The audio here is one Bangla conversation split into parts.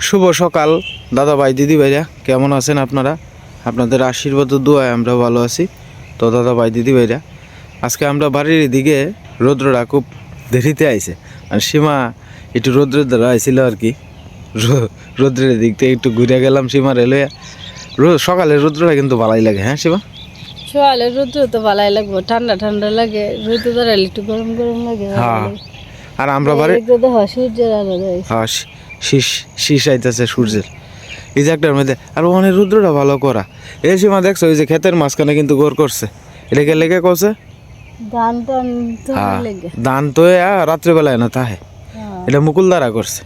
শুভ সকাল দাদা ভাই দিদি ভাইরা কেমন আছেন আপনারা? আপনাদের আশীর্বাদ দোয়ায় আমরা ভালো আছি। তো দাদা ভাই দিদি ভাইরা আজকে আমরা বাড়ির দিকে রৌদ্রটা খুব দেরিতে আইছে। আর সীমা একটু রৌদ্রের দ্বারা আইছিল আর কি। রো- রৌদ্রের দিক থেকে একটু ঘুরে গেলাম সীমা রেলওয়ে। সকালে রৌদ্রটা কিন্তু ভালোই লাগে হ্যাঁ সীমা? সকালে রোদ্র তো ভালাই লাগবো ঠান্ডা ঠান্ডা লাগে রোদ্র দাঁড়ালে একটু গরম গরম লাগে হ্যাঁ। আর আমরা বাড়ি সূর্যের আলো হ্যাঁ শীষ শীষ আইতেছে সূর্যের। এই যে একটার মধ্যে আর ওখানে রুদ্রটা ভালো করা। এই সীমা দেখছ ওই যে ক্ষেতের মাঝখানে কিন্তু গোর করছে। এটাকে লেগে করছে? ধান তো হ্যাঁ রাত্রেবেলায় না তাহে। হ্যাঁ। এটা মুকুল দ্বারা করছে।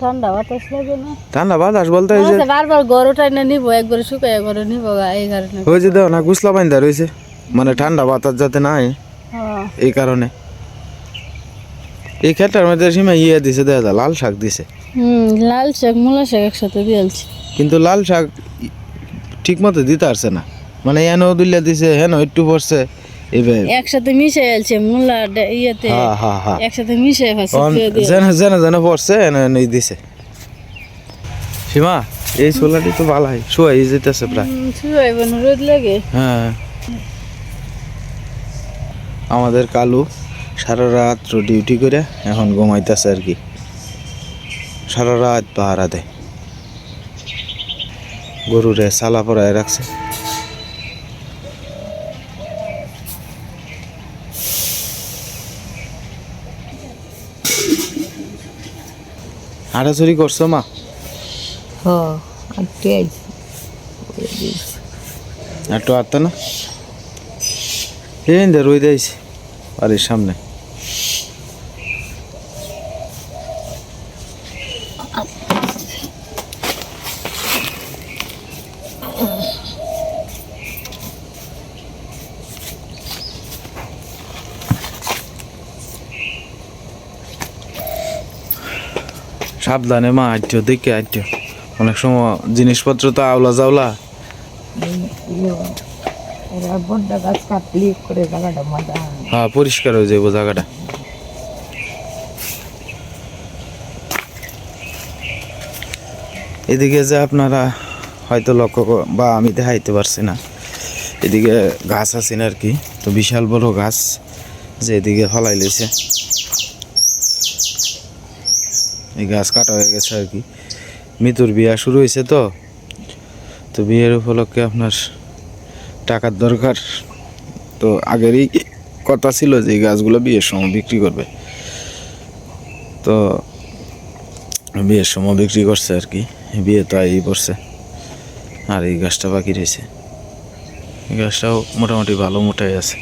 ঠান্ডা বাতাস লাগে না। ঠান্ডা বাতাস বলতে আচ্ছা, বারবার গরমটা এনে নিবো একবার শুকাই একবার নিবো এই কারণে। ওই যে দেখো না গুসলা বাইন্দা রয়েছে। মানে ঠান্ডা বাতাস যাতে না হয় হ্যাঁ। এই কারণে। এই মধ্যে সীমা ইয়ে দিছে দেখা যায় লাল শাক দিছে। হুম লাল শাক মূলা শাক একসাথে দিয়েছি কিন্তু লাল শাক ঠিক মতো দিতে পারছে না। মানে এনে দিছে হেন একটু পড়ছে একসাথে মিশে আছে মূলা ইয়েতে একসাথে মিশে যেন পড়ছে এনে দিছে। সীমা এই সোলাটি তো ভালো হয় শুয়াই যেতেছে প্রায়। রোদ লাগে। হ্যাঁ। আমাদের কালু। সারা রাত ডিউটি করে এখন ঘুমাইতেছে আর কি। সারা রাত পাহারা দেয়। গরুরে সালা পরায় রাখছে। হাঁটাচুরি করছ মা? আটকে একটু আটটা না? এই দিয়েছি বাড়ির সামনে সাবধানে মা আট্য দেখে আট্য অনেক সময় জিনিসপত্র তো আওলা জাওলা বড্ডা গাছ কাটলি করে জায়গাটা মজা হ্যাঁ পরিষ্কার হয়ে যাব জায়গাটা। এদিকে যে আপনারা হয়তো লক্ষ্য বা আমি দেখাইতে পারছি না। এদিকে গাছ আছে না আর কি, তো বিশাল বড় গাছ যে এদিকে ফলাই লেছে। এই গাছ কাটা হয়ে গেছে আর কি। মিতুর বিয়া শুরু হয়েছে তো তো বিয়ের উপলক্ষে আপনার টাকার দরকার, তো আগেরই কথা ছিল যে গাছগুলো বিয়ের সময় বিক্রি করবে। তো বিয়ের সময় বিক্রি করছে আর কি। বিয়ে তো এই পড়ছে। আর এই গাছটা বাকি রয়েছে। এই গাছটাও মোটামুটি ভালো মোটাই আছে।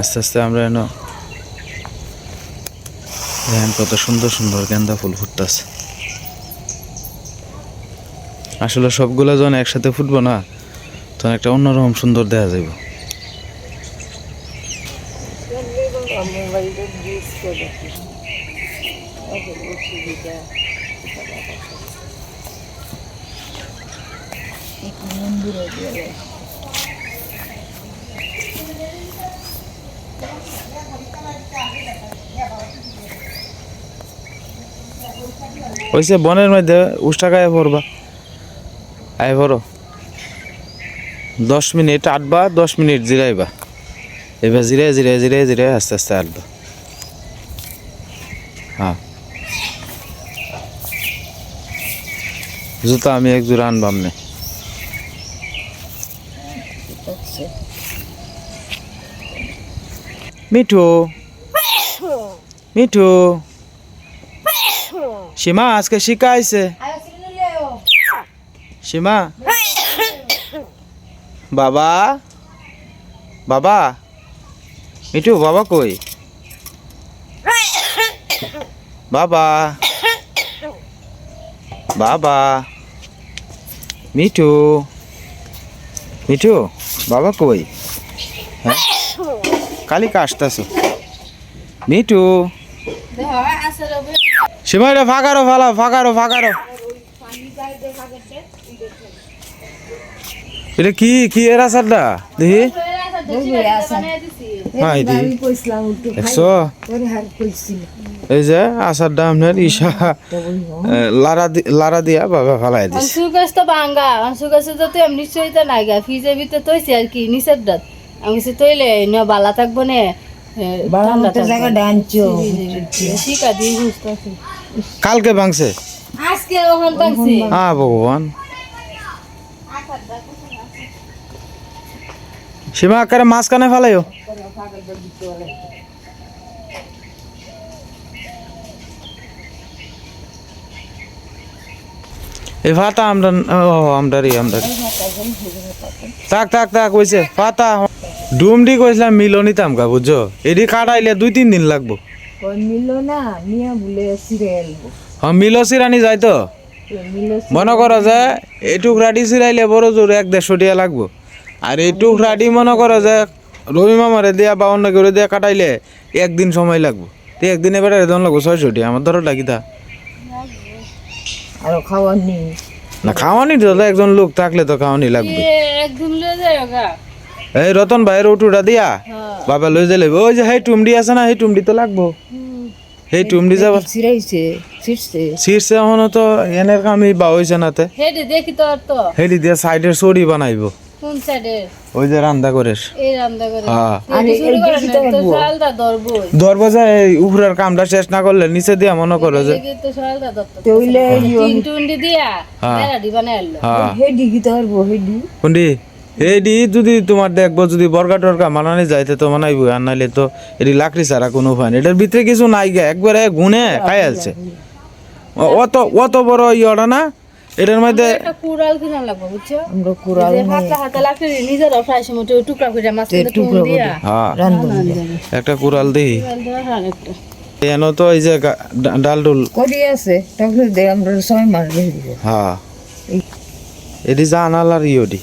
আস্তে আস্তে আমরা এন দেখেন কত সুন্দর সুন্দর গেন্দা ফুল ফুটতেছে। আসলে সবগুলো যখন একসাথে ফুটবো না, তখন একটা অন্যরকম সুন্দর দেখা যাবে ওইসে বনের মধ্যে উষ্টা গায়ে পড়বা আয় পড়ো দশ মিনিট আটবা, দশ মিনিট জিরাইবা। এবার জিরে জিরে জিরে জিরে আস্তে আস্তে আটবা। হ্যাঁ। জুতা আমি এক জোড়া আনবাম নে মিঠু। মিঠু। সীমা আজকে শিকা আইছে। সীমা। বাবা। বাবা। মিঠু, বাবা কই? বাবা বাবা মিঠু মিঠু বাবা কই হ্যাঁ কালিকা আসতেছ মিঠু সীমা এটা ফাঁকারো ফালা ফাঁকারো ফাঁকারো এটা কি কি এর আসারটা দেখি হ্যাঁ এটি একশো এই যে আচারটা আপনার ইসা লারা দি- লারা দিয়া বাবা ফালাই দিছে। অংশু গাছ তো ভাঙ্গা অংশু গাছে তো তুই এমনি চইতে নাই গা ফ্রিজের ভিতরে তৈছি আর কি নিচের ডাত আমি সে তৈলে ন বালা থাকব নে কালকে ভাঙছে? আজকে ওখান পাচ্ছি আ ভগবান। সীমা আকারে মাছ কানে ফেলাইও। এই ফাতা আমরা ও আমদারি আমদারি থাক থাক থাক কইছে ফাতা ডুমডি কইছিলাম মিলো নিতাম গা বুঝছ? এডি কাটাইলে দুই তিন দিন লাগবো। মিল না মিয়া বলে সিরিয়াল হ্যাঁ মিলো সিরানি যাই তো? মনে করো যে এই টুকরাটি ছিলাইলে বড় জোর এক দেড়শো টিয়া লাগবো। আর এই টুকরাটি মনে করো যে রবি মামারে দিয়া বা অন্য করে দিয়া কাটাইলে একদিন সময় লাগবো। তো একদিনে বেড়ারে দন লাগবো ছয়শো টিয়া আমার ধরো লাগি তা। আরও খাওয়ার নেই না খাওয়ানি তো একজন লোক থাকলে তো খাওয়ানি লাগবে। একদিন লয়ে যায় গা এই রতন ভাইয়ের উটুটা দিয়া? হ্যাঁ। বাবা লই যাইলে ওই যে হেই টুমডি আছে না হেই টুমডি তো লাগবো। হেই টুমডি যাব। সিরাইছে ছিটছে শীর্ষে হন তো এনের কামি বা হয়েছে নাতে হেডি দেখি তো আর তো। হেডি দিয়ে সাইডের সরি বানাইবো। কোন সাইডে ওই যে রান্দা করে এই করে হ্যাঁ। ধরবো উপরের কামটা শেষ না করলে নিচে দিয়া মনে করো যে দিয়া হ্যাঁ। হ্যাঁ। কোনটি যদি তোমার দেখব যদি বর্গা টর্গা মানানি যাইতে তো মানাইবো আর নাইলে তো এটি লাকড়ি ছাড়া কোনো উপায় নেই। এটার ভিতরে কিছু নাই গে একবারে গুনে খাই আছে ও- অত অত বড় ইয়টা না এটার মধ্যে একটা কুড়াল কিনা লাগবে বুঝছ? আমরা কুড়াল যে হাতে হাতে নিজের ফ্রাই সময় টুকরা করে মাছ টুকরা দিয়া? হ্যাঁ। একটা কুড়াল দিই। হয় এন তো এই যে ডাল ডুল? করি আছে তাহলে দে আমরা ছয় মাস রেখে দিব। হ্যাঁ। এটি জানাল আর ইয়ডি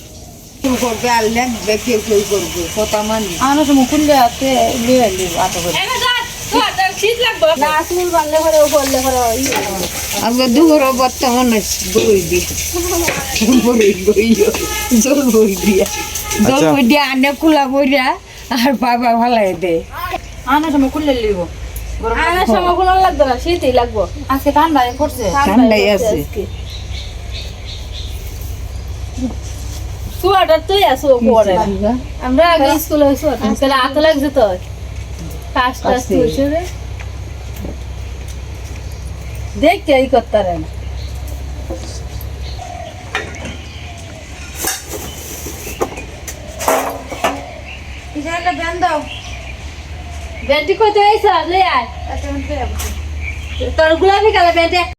করবে আর লাগবে কেউ কেউ করবে কথা মানি। আনো সময় কুন্ডে হাতে লিয়ে লিব আটো করে। দুপুর বর্তমানে বই দি জল বই দিয়া জল আচ্ছা। বই দিয়া আনে কুলা আর বাবা ভালাই দে। আনার সময় খুললে লিব আনার সময় খুলন লাগবে না শীতই লাগবো। আজকে ঠান্ডা পড়ছে। ঠান্ডাই আছে। সোয়াটার তুই আসো পরে। আমরা আগে স্কুলে সোয়াটার তাহলে আতো লাগছে তো কাজ টাজ আছে। করছে রে দেখতে এই করতে রে ব্যান্টি কত হয়েছে লে আয়। তোর গোলাপি কালার ব্যান্টি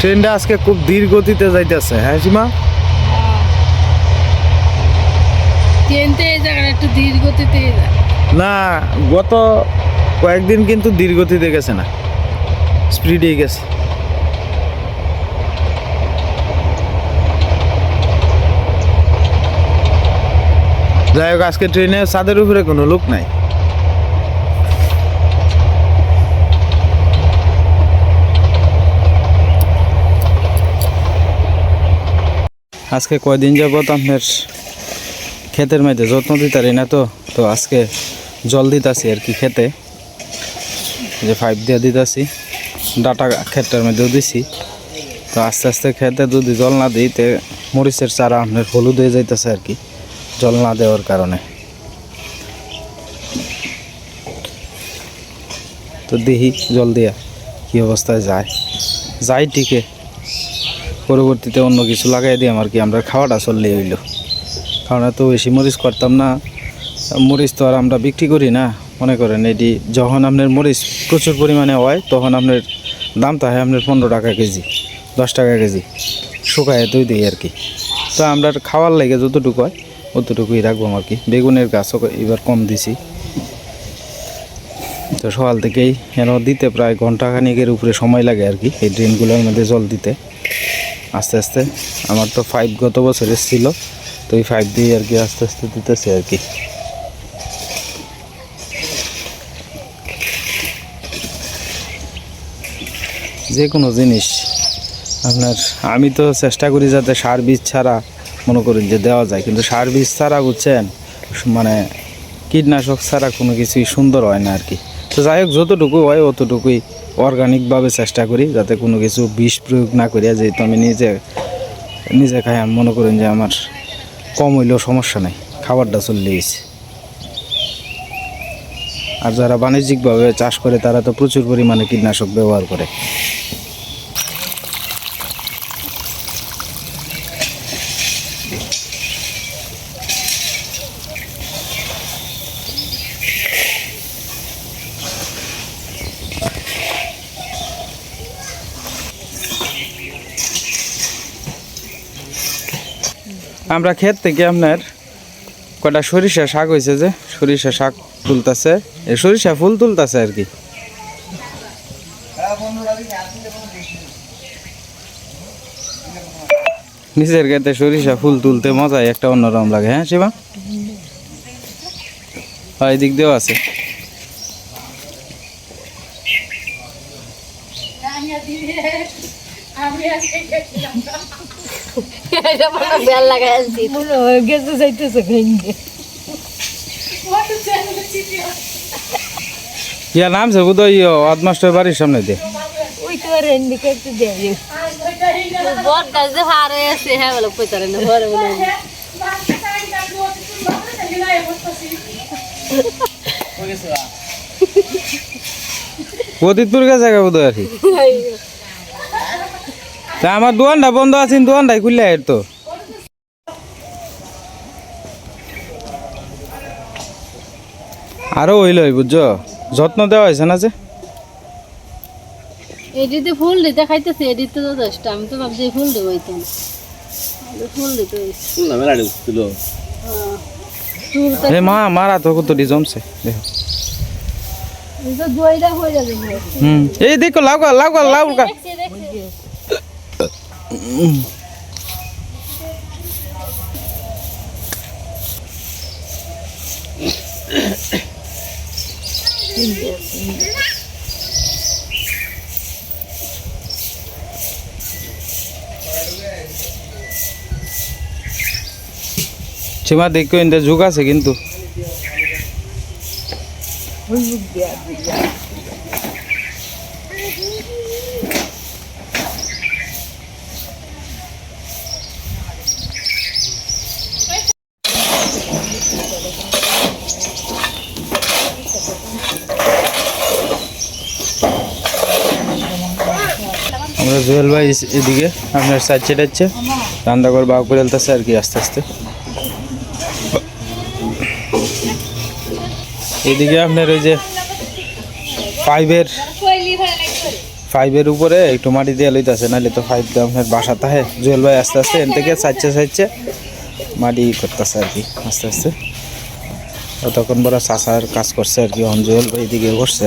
ট্রেনটা আজকে খুব ধীর গতিতে যাইতেছে হ্যাঁ সীমা? ট্রেনতে এই জায়গাটা একটু ধীর গতিতে না গত কয়েকদিন কিন্তু ধীর গতিতে গেছে না স্পিডে গেছে। যাই হোক আজকে ট্রেনে ছাদের উপরে কোনো লোক নাই। আজকে কয়দিন যাবত আপনার ক্ষেতের মধ্যে যত্ন দিতারি না তো? তো আজকে জল দিতাছি আর কি খেতে যে পাইপ দিয়ে দিতাছি, ডাটা ক্ষেতটার মধ্যেও দিছি। তো আস্তে আস্তে খেতে যদি জল না দিই, তে মরিচের চারা আপনার হলুদ হয়ে যাইতেছে আর কি, জল না দেওয়ার কারণে। তো দেখি জল দিয়া, কি অবস্থায় যায়? যাই ঠিকই। পরবর্তীতে অন্য কিছু লাগাই দিই আমার কি, আমরা খাওয়াটা চললে হইল। কারণ এত বেশি মরিচ করতাম না। মরিচ তো আর আমরা বিক্রি করি না, মনে করেন এটি যখন আপনার মরিচ প্রচুর পরিমাণে হয়, তখন আপনার দাম হয় আপনার পনেরো টাকা কেজি, দশ টাকা কেজি, শুকায় তুই দিই আর কি। তো আমরা খাওয়ার লাগে যতটুকু হয়, অতটুকুই রাখব আর কি। বেগুনের গাছও এবার কম দিছি। তো সকাল থেকেই যেন দিতে প্রায় ঘণ্টা খানিকের উপরে সময় লাগে আর কি, এই ড্রেনগুলোর মধ্যে জল দিতে। আস্তে আস্তে। আমার তো ফাইভ গত বছর এসেছিল তো এই ফাইভ দিয়ে আর কি আস্তে আস্তে দিতেছে আর কি। যে কোনো জিনিস আপনার, আমি তো চেষ্টা করি যাতে সার বীজ ছাড়া মনে করেন যে দেওয়া যায়, কিন্তু সার বীজ ছাড়া বুঝছেন মানে কীটনাশক ছাড়া কোনো কিছুই সুন্দর হয় না আর কি। তো যাই হোক, যতটুকু হয় অতটুকুই অর্গানিকভাবে চেষ্টা করি যাতে কোনো কিছু বিষ প্রয়োগ না করিয়া যেহেতু আমি নিজে নিজে খাই আমি মনে করেন যে আমার কম হইলেও সমস্যা নাই, খাবারটা চললে গেছে আর যারা বাণিজ্যিকভাবে চাষ করে, তারা তো প্রচুর পরিমাণে কীটনাশক ব্যবহার করে। আমরা ক্ষেত থেকে আপনার কটা সরিষা শাক হয়েছে যে সরিষা শাক তুলতেছে সরিষা ফুল তুলতেছে আর কি। নিচের ক্ষেতে সরিষা ফুল তুলতে মজাই একটা অন্যরকম লাগে হ্যাঁ শিবা? হয় দিক দিয়েও আছে। এটা বড় বেল লাগাই আনছি। মনে হয়ে গেছে যাইতেছে ভেঙে ইয়া নামছে বোধ হয় অদমাস্টার বাড়ির সামনে দিয়ে ওই তো আর এমনি করতে দেয়। বট গাছ যে হার আছে হ্যাঁ বলে কইতারে না ঘরে বলে। প্রদীপপুর গেছে বোধ হয় আর কি? তা আমার দোকানটা বন্ধ আছে দোকানটাই খুললে এর তো। আরও হইল বুঝছ? যত্ন দেওয়া হয়েছে না যে? এডিতে ফুল দিতে খাইতেছে এডিতে তো দশটা আমি তো ভাবছি ফুল দেবো হইতো না ফুল দিতে হয়েছে। এ মা মারা তো কত জমছে দেখো। তো জয়টা হয়ে যাবে। হুম এই দেখো লাউ গা লাউ গা লাউ গা দেখছি দেখছি সীমা দেখো ইন্দে ঝুঁক আছে কিন্তু আমরা জুয়েল ভাই এস- এদিকে। আপনার সাইড চেটাচ্ছে। রান্না করে বাউ করে ফেলতেছে আর কি আস্তে আস্তে। এদিকে আপনার ওই যে ফাইভের ফাইভের উপরে একটু মাটি দিয়ে লইতেছে, নাহলে তো ফাইভ দিয়ে আপনার বাসা তাহে জুয়েল ভাই আস্তে আস্তে এন থেকে সাইডছে সাইডছে মাটি করতেছে আর কি, আস্তে আস্তে। তখন বড় চাষার কাজ করছে আর কি, অন জুয়েল ভাই এদিকে করছে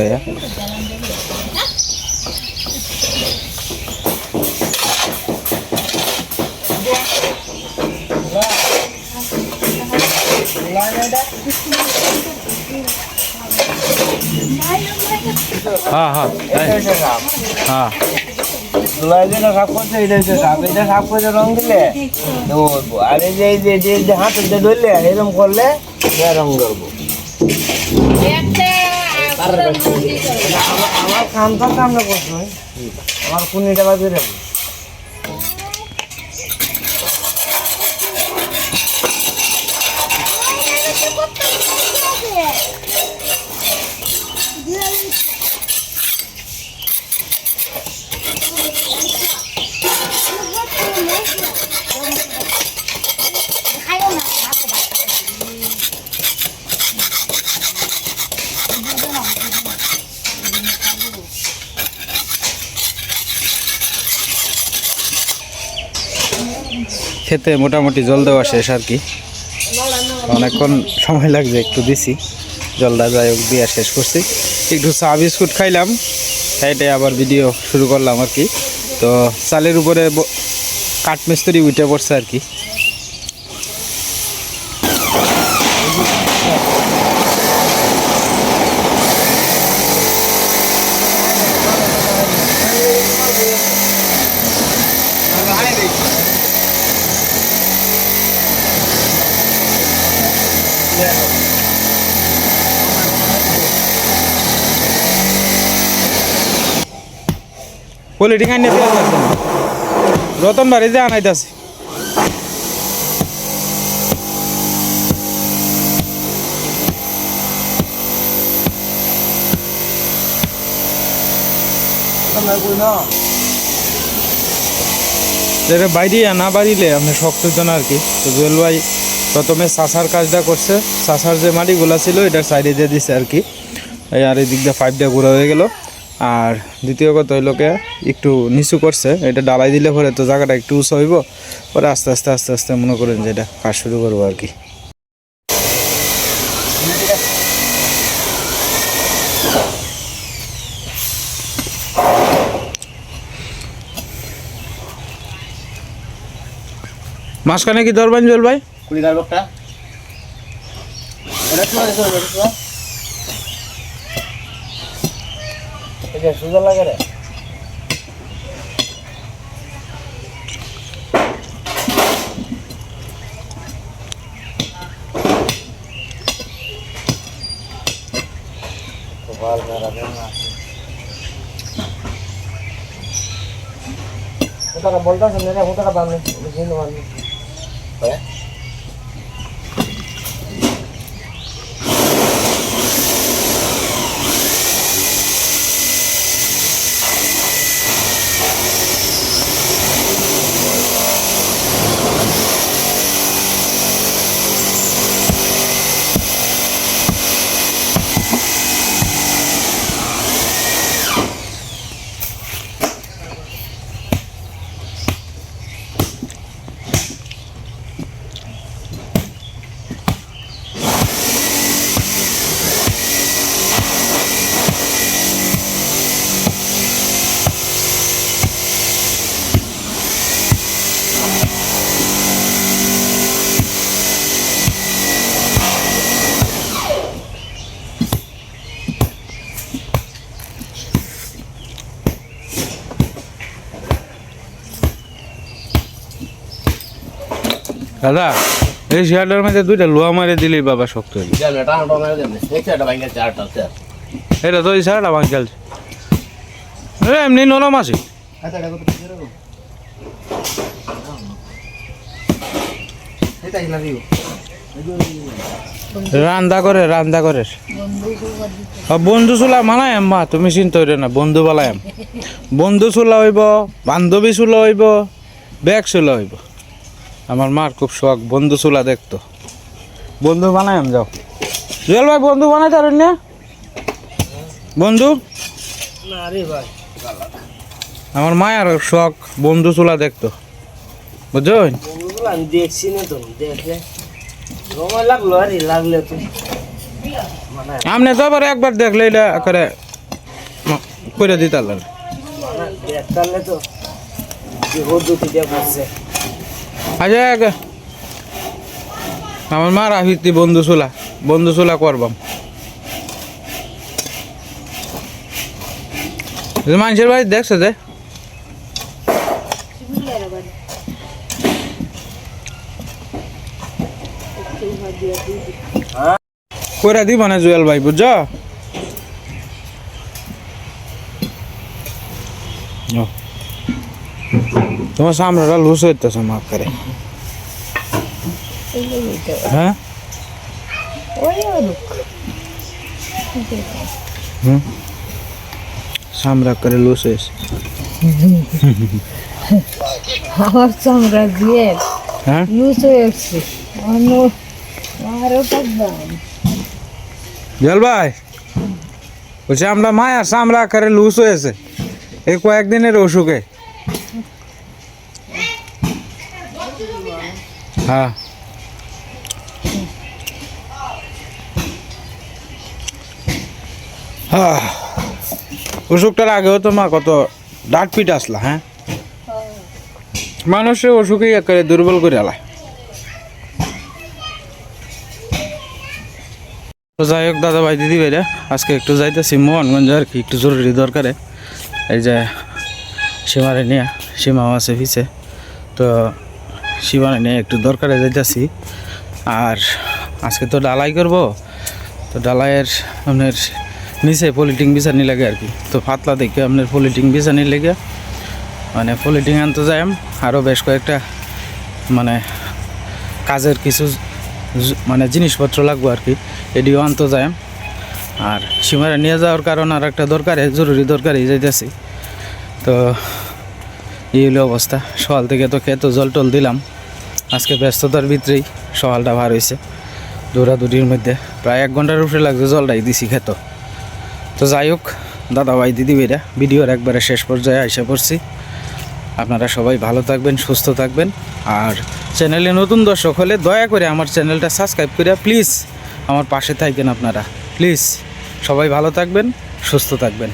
হ্যাঁ হ্যাঁ হ্যাঁ। ধুলাই দিলে সাফ করতে এটা হচ্ছে সাপ এটা সাফ করে রং দিলে তো উঠবো আর এই যে এই যে যে যে হাতের যে ধরলে এরকম করলে রং ধরবো। আমার করছ কুনিটা বাজে রাখব। খেতে মোটামুটি জল দেওয়া শেষ আর কি। অনেকক্ষণ সময় লাগছে, একটু দিছি। জলটা যাই হোক দিয়ে শেষ করছি। একটু চা বিস্কুট খাইলাম খাইটাই আবার ভিডিও শুরু করলাম আর কি। তো চালের উপরে কাঠমিস্ত্রি উঠে পড়ছে আর কি। পেঁয়াজ লাগছে না। রতন বাড়িতে আনাইতেছে। যেটা বাইরে না বাড়িলে আপনি শক্ত হইতো না আর কি। তো জুয়েল ভাই প্রথমে চাষার কাজটা করছে। চাষার যে মাটিগুলা ছিল, এটার সাইডে দিয়ে দিছে আর কি। আর এই দিক দিয়ে দিয়ে ঘুরা হয়ে গেল। আর দ্বিতীয় কথা হইলোকে একটু নিচু করছে, এটা ডালাই দিলে পরে তো জায়গাটা একটু উঁচু হইব, পরে আস্তে আস্তে আস্তে আস্তে মনে করেন যে এটা কাজ শুরু করব আর কি। মাঝখানে কি ধরবেন জল ভাই? কুড়ি গার এটা সুন্দর লাগে রে Puta bolta sebenarnya puta apa nih? Di দাদা, এই শেয়ারটার মধ্যে দুইটা লোহা মারে দিলেই বাবা শক্ত হয়ে. এটা তো এই সারটা ভাঙ খেলছে এমনি নরম আছে. রান্দা করে রান্দা করে বন্ধু চুলা মানায় মা, তুমি চিন্তা করিও না, বন্ধু বালায়াম বন্ধু চুলা হইব, বান্ধবী চুলা হইব, ব্যাগ চুলা হইব আমার মার খুব শখ বন্ধু চুলা দেখতো। বন্ধু বানায়াম যাও। জুয়েল ভাই বন্ধু বানাই তারেন না? বন্ধু? আমার মায়ের শখ বন্ধু চুলা দেখতো। বুঝছেন? বন্ধুগুলো আমি দেখছি না তো দেখলে। সময় লাগল আরে লাগলে তো। আপনি তো আবার একবার দেখলে এটা করে করে মানে দেখতালে তো যে পদ্ধতি দিয়ে করছে আচ্ছা আমার মার আহিতি বন্ধু চুলা বন্ধু চুলা করবাম। মানুষের বাড়ি দেখছে যে? কইরা দিব না জুয়েল ভাই, বুঝছ? ও। তোমার সামনেটা লুজ হইতেছে মাফ করে হ্যাঁ হুম সামরা করে লুজ হয়েছে আমার চামড়া দিয়ে হ্যাঁ লুজ হয়ে গেছে অন্য আরও থাকবাম জল ভাই বলছি আমরা মায়ার সামরা করে লুজ হয়েছে এই কয়েকদিনের হ্যাঁ। হ্যাঁ। অসুখটার আগেও তো মা কত ডাট পিট আসলা হ্যাঁ? মানুষের অসুখই একেবারে দুর্বল করে আলা তো যাই হোক, দাদা ভাই, দিদি ভাইরা, আজকে একটু যাইতেছি মোহনগঞ্জ আর কি, একটু জরুরি দরকারে। এই যে সীমারে নিয়ে, সীমাও আছে পিছে। তো সীমারে নিয়ে একটু দরকারে যাইতেছি। আর আজকে তো ডালাই করব। তো ডালাইয়ের আপনার নিচে পলিটিং বিছানি লাগে আর কি। তো পাতলা দেখে আপনার পলিটিং বিছানি লেগে। মানে পলিটিং আনতে যাই আরও বেশ কয়েকটা মানে কাজের কিছু মানে জিনিসপত্র লাগবো আর কি। এডিও আনতে যাই আর সীমারে নিয়ে যাওয়ার কারণ আর একটা দরকারে, জরুরি দরকারই যাইতেছি। তো এই হলো অবস্থা। সকাল থেকে তো খেতে জল টল দিলাম। আজকে ব্যস্ততার ভিতরেই সকালটা ভার হয়েছে। দৌড়াদৌড়ির মধ্যে প্রায় এক ঘণ্টার উপরে লাগছে জলটাই দিছি খেত। তো যাই হোক দাদা ভাই দিদি ভাইরা ভিডিওর একবারে শেষ পর্যায়ে এসে পড়ছি। আপনারা সবাই ভালো থাকবেন, সুস্থ থাকবেন। আর চ্যানেলে নতুন দর্শক হলে দয়া করে আমার চ্যানেলটা সাবস্ক্রাইব করে প্লিজ আমার পাশে থাকবেন আপনারা। প্লিজ সবাই ভালো থাকবেন, সুস্থ থাকবেন।